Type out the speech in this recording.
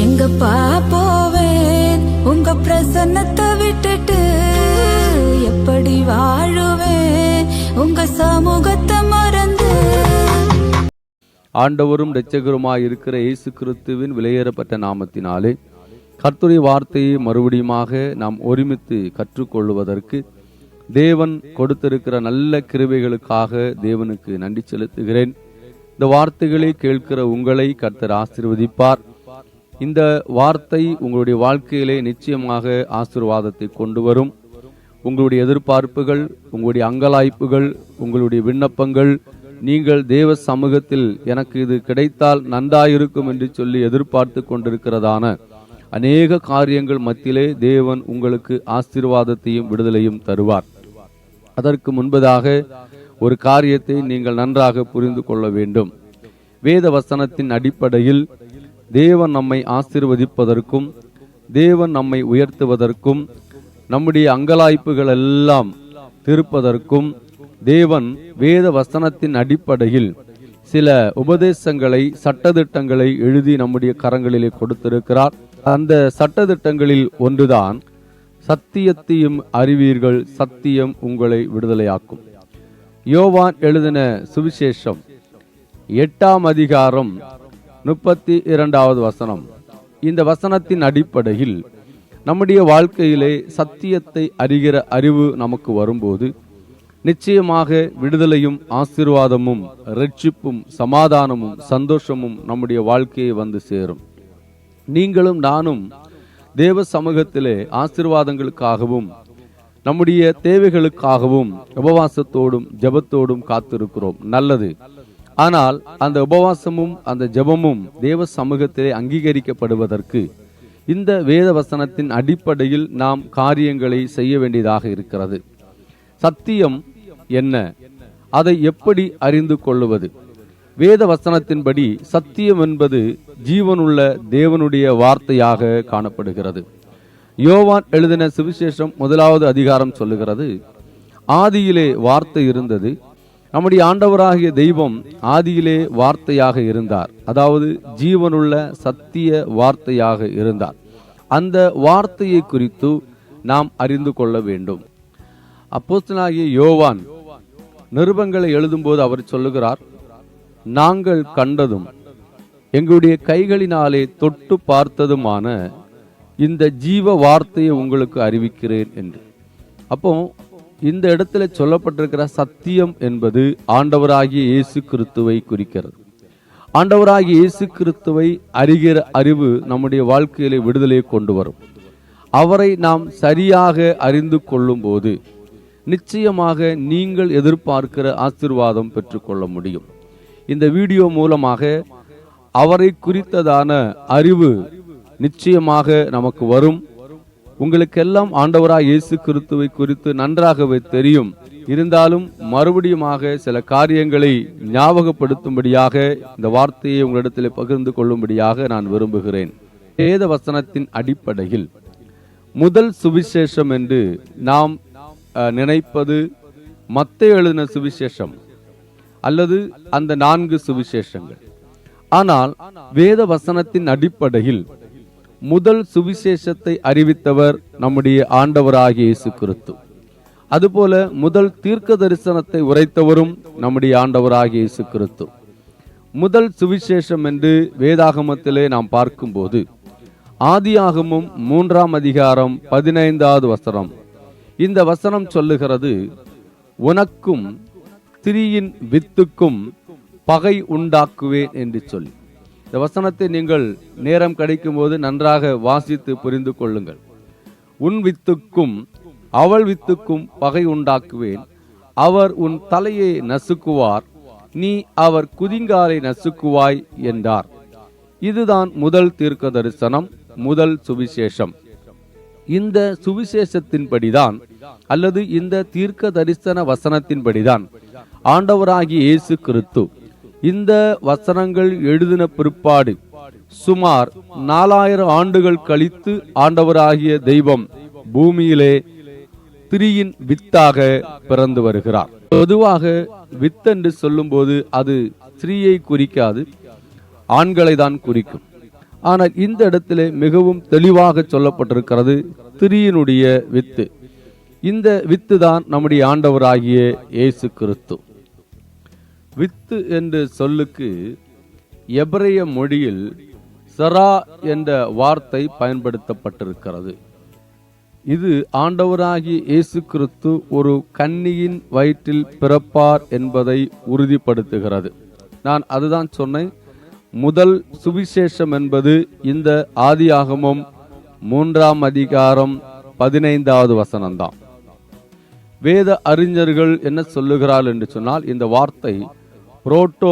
எங்கப்பா போவேன்? உங்க பிரசன்னத்தை விட்டுட்டு எப்படி வாழுவேன்? உங்க சமூகத்தை மறந்து. ஆண்டவரும் இரட்சகருமாய் இருக்கிற இயேசு கிறிஸ்துவின் விலையேறப்பட்ட நாமத்தினாலே கர்த்துரை வார்த்தையை மறுபடியுமாக நாம் ஒருமித்து கற்றுக்கொள்வதற்கு தேவன் கொடுத்திருக்கிற நல்ல கிருவைகளுக்காக தேவனுக்கு நன்றி செலுத்துகிறேன். இந்த வார்த்தைகளை கேட்கிற உங்களை கர்த்தர் ஆசீர்வதிப்பார். இந்த வார்த்தை உங்களுடைய வாழ்க்கையிலே நிச்சயமாக ஆசீர்வாதத்தை கொண்டு வரும். உங்களுடைய எதிர்பார்ப்புகள் உங்களுடைய அங்கலாய்ப்புகள் உங்களுடைய விண்ணப்பங்கள் நீங்கள் தேவ சமூகத்தில் எனக்கு இது கிடைத்தால் நன்றாயிருக்கும் என்று சொல்லி எதிர்பார்த்து கொண்டிருக்கிறதான அநேக காரியங்கள் மத்தியிலே தேவன் உங்களுக்கு ஆசீர்வாதத்தையும் விடுதலையும் தருவார். அதற்கு முன்பதாக ஒரு காரியத்தை நீங்கள் நன்றாக புரிந்து கொள்ள வேண்டும். வேத வசனத்தின் அடிப்படையில் தேவன் நம்மை ஆசிர்வதிப்பதற்கும் தேவன் நம்மை உயர்த்துவதற்கும் நம்முடைய அங்கலாய்ப்புகள் எல்லாம் திருப்பதற்கும் தேவன் வேத வசனத்தின் அடிப்படையில் சில உபதேசங்களை சட்டதிட்டங்களை எழுதி நம்முடைய கரங்களிலே கொடுத்திருக்கிறார். அந்த சட்டதிட்டங்களில் ஒன்றுதான் சத்தியத்தையும் அறிவீர்கள் சத்தியம் உங்களை விடுதலையாக்கும். யோவான் எழுதின சுவிசேஷம் எட்டாம் அதிகாரம் முப்பத்தி இரண்டாவது வசனம். இந்த வசனத்தின் அடிப்படையில் நம்முடைய வாழ்க்கையிலே சத்தியத்தை அறிகிற அறிவு நமக்கு வரும்போது நிச்சயமாக விடுதலையும் ஆசீர்வாதமும் ரட்சிப்பும் சமாதானமும் சந்தோஷமும் நம்முடைய வாழ்க்கையை வந்து சேரும். நீங்களும் நானும் தேவ சமூகத்திலே ஆசீர்வாதங்களுக்காகவும் நம்முடைய தேவைகளுக்காகவும் உபவாசத்தோடும் ஜெபத்தோடும் காத்திருக்கிறோம். நல்லது. ஆனால் அந்த உபவாசமும் அந்த ஜெபமும் தேவ சமூகத்திலே அங்கீகரிக்கப்படுவதற்கு இந்த வேத வசனத்தின் அடிப்படையில் நாம் காரியங்களை செய்ய வேண்டியதாக இருக்கிறது. சத்தியம் என்ன? அதை எப்படி அறிந்து கொள்ளுவது? வேத வசனத்தின்படி சத்தியம் என்பது ஜீவனுள்ள தேவனுடைய வார்த்தையாக காணப்படுகிறது. யோவான் எழுதின சுவிசேஷம் முதலாவது அதிகாரம் சொல்லுகிறது ஆதியிலே வார்த்தை இருந்தது நம்முடைய ஆண்டவராகிய தெய்வம் ஆதியிலே வார்த்தையாக இருந்தார். அதாவது ஜீவனுள்ள சத்திய வார்த்தையாக இருந்தார். அந்த வார்த்தையை குறித்து நாம் அறிந்து கொள்ள வேண்டும். அப்போஸ்தனாகிய யோவான் நிருபங்களை எழுதும்போது அவர் சொல்லுகிறார் நாங்கள் கண்டதும் எங்களுடைய கைகளினாலே தொட்டு பார்த்ததுமான இந்த ஜீவ வார்த்தையை உங்களுக்கு அறிவிக்கிறேன் என்று. அப்போ இந்த இடத்துல சொல்லப்பட்டிருக்கிற சத்தியம் என்பது ஆண்டவராகிய இயேசு கிறிஸ்துவை குறிக்கிறது. ஆண்டவராகிய இயேசு கிறிஸ்துவை அறிகிற அறிவு நம்முடைய வாழ்க்கையிலே விடுதலையை கொண்டு வரும். அவரை நாம் சரியாக அறிந்து கொள்ளும்போது நிச்சயமாக நீங்கள் எதிர்பார்க்கிற ஆசீர்வாதம் பெற்றுக்கொள்ள முடியும். இந்த வீடியோ மூலமாக அவரை குறித்ததான அறிவு நிச்சயமாக நமக்கு வரும். உங்களுக்கெல்லாம் ஆண்டவராய் இயேசு கிறிஸ்துவை குறித்து நன்றாகவே தெரியும். இருந்தாலும் மறுபடியுமாக சில காரியங்களை ஞாபகப்படுத்தும்படியாக இந்த வார்த்தையை உங்களிடத்தில் பகிர்ந்து கொள்ளும்படியாக நான் விரும்புகிறேன். வேத வசனத்தின் அடிப்படையில் முதல் சுவிசேஷம் என்று நாம் நினைப்பது மத்தை எழுதின சுவிசேஷம் அல்லது அந்த நான்கு சுவிசேஷங்கள். ஆனால் வேத வசனத்தின் அடிப்படையில் முதல் சுவிசேஷத்தை அறிவித்தவர் நம்முடைய ஆண்டவராகிய இயேசு கிறிஸ்து அதுபோல முதல் தீர்க்க தரிசனத்தை உரைத்தவரும் நம்முடைய ஆண்டவராகிய இயேசு கிறிஸ்து முதல் சுவிசேஷம் என்று வேதாகமத்திலே நாம் பார்க்கும்போது ஆதியாகமும் மூன்றாம் அதிகாரம் பதினைந்தாவது வசனம். இந்த வசனம் சொல்லுகிறது உனக்கும் திரியின் வித்துக்கும் பகை உண்டாக்குவேன் என்று சொல்லி. இந்த வசனத்தை நீங்கள் நேரம் கிடைக்கும் போது நன்றாக வாசித்து புரிந்து கொள்ளுங்கள். உன் வித்துக்கும் அவள் வித்துக்கும் பகை உண்டாக்குவேன். அவர் உன் தலையை நசுக்குவார். நீ அவர் குதிங்காலை நசுக்குவாய் என்றார். இதுதான் முதல் தீர்க்க தரிசனம் முதல் சுவிசேஷம். இந்த சுவிசேஷத்தின்படிதான் அல்லது இந்த தீர்க்க தரிசன வசனத்தின்படிதான் ஆண்டவராகிய இயேசு கிறிஸ்து இந்த வசனங்கள் எழுதின பிற்பாடு சுமார் நாலாயிரம் ஆண்டுகள் கழித்து ஆண்டவராகிய தெய்வம் பூமியிலே திரியின் வித்தாக பிறந்து வருகிறார். பொதுவாக வித் என்று சொல்லும்போது அது ஸ்திரீயை குறிக்காது ஆண்களை தான் குறிக்கும். ஆனால் இந்த இடத்திலே மிகவும் தெளிவாக சொல்லப்பட்டிருக்கிறது திரியினுடைய வித்து. இந்த வித்து தான் நம்முடைய ஆண்டவராகிய இயேசு கிறிஸ்து. வித்து என்ற சொல்லுக்கு எபிரைய மொழியில் சரா என்ற வார்த்தை பயன்படுத்தப்பட்டிருக்கிறது. இது ஆண்டவராகிய இயேசு கிறிஸ்து ஒரு கன்னியின் வயிற்றில் பிறப்பார் என்பதை உறுதிப்படுத்துகிறது. நான் அதுதான் சொன்னேன். முதல் சுவிசேஷம் என்பது இந்த ஆதியாகமும் மூன்றாம் அதிகாரம் பதினைந்தாவது வசனம்தான். வேத அறிஞர்கள் என்ன சொல்லுகிறாள் என்று சொன்னால் இந்த வார்த்தை புரோட்டோ